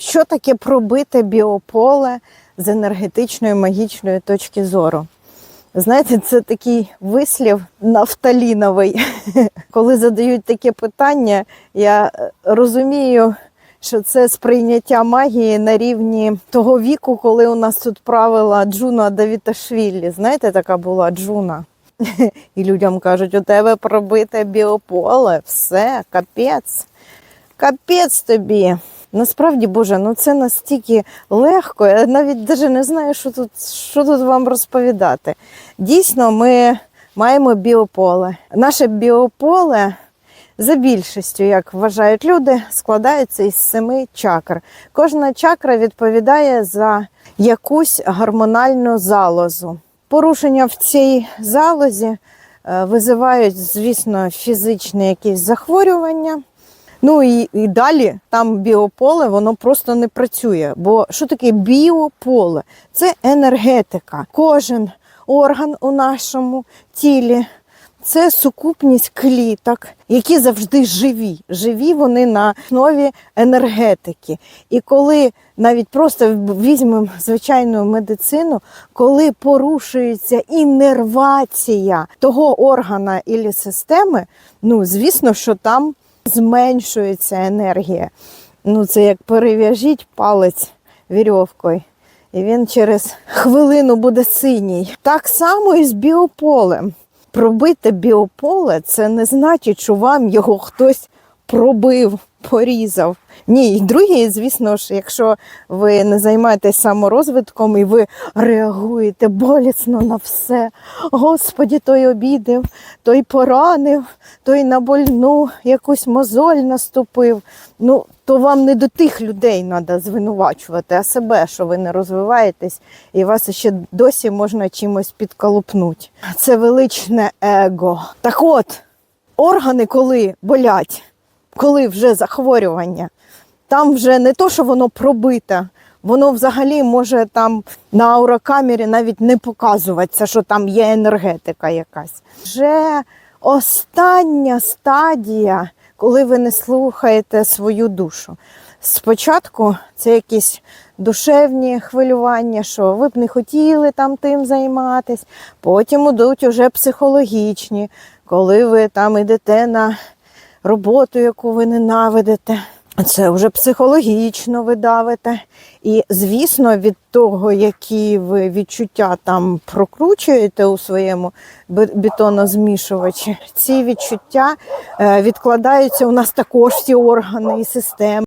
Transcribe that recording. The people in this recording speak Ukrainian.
Що таке пробите біополе з енергетичної магічної точки зору? Знаєте, це такий вислів нафталіновий. Коли задають таке питання, я е, розумію, що це сприйняття магії на рівні того віку, коли у нас тут правила Джуна Давіташвілі. Знаєте, така була Джуна. І людям кажуть, у тебе пробите біополе, все, капець. Капець тобі. Насправді, Боже, ну це настільки легко. Я навіть даже не знаю, що тут, що тут вам розповідати. Дійсно, ми маємо біополе. Наше біополе за більшістю, як вважають люди, складається із семи чакр. Кожна чакра відповідає за якусь гормональну залозу. Порушення в цій залозі е, визивають, звісно, фізичні якісь захворювання. Ну і, і далі там біополе воно просто не працює. Бо що таке біополе? Це енергетика. Кожен орган у нашому тілі це сукупність кліток, які завжди живі. Живі вони на основі енергетики. І коли навіть просто візьмемо звичайну медицину, коли порушується інервація того органа і системи, ну звісно, що там зменшується енергія. Ну, це як перев'яжіть палець вірьовкою. І він через хвилину буде синій. Так само і з біополем. Пробите біополе це не значить, що вам його хтось пробив, порізав. Ні, і друге, звісно ж, якщо ви не займаєтесь саморозвитком і ви реагуєте болісно на все. Господі, той обідав, той поранив, той на больну якусь мозоль наступив. Ну, то вам не до тих людей треба звинувачувати, а себе, що ви не розвиваєтесь, і вас ще досі можна чимось підколупнути. Це величне его. Так от, органи, коли болять, коли вже захворювання, там вже не то, що воно пробите, воно взагалі може там на аурокамері навіть не показуватися, що там є енергетика якась. Вже остання стадія, коли ви не слухаєте свою душу. Спочатку це якісь душевні хвилювання, що ви б не хотіли там тим займатися. Потім ідуть уже психологічні, коли ви там йдете на роботу, яку ви ненавидите. Це вже психологічно ви давите. І, звісно, від того, які ви відчуття там прокручуєте у своєму бе- бетонозмішувачі, ці відчуття е, відкладаються у нас також всі органи і системи.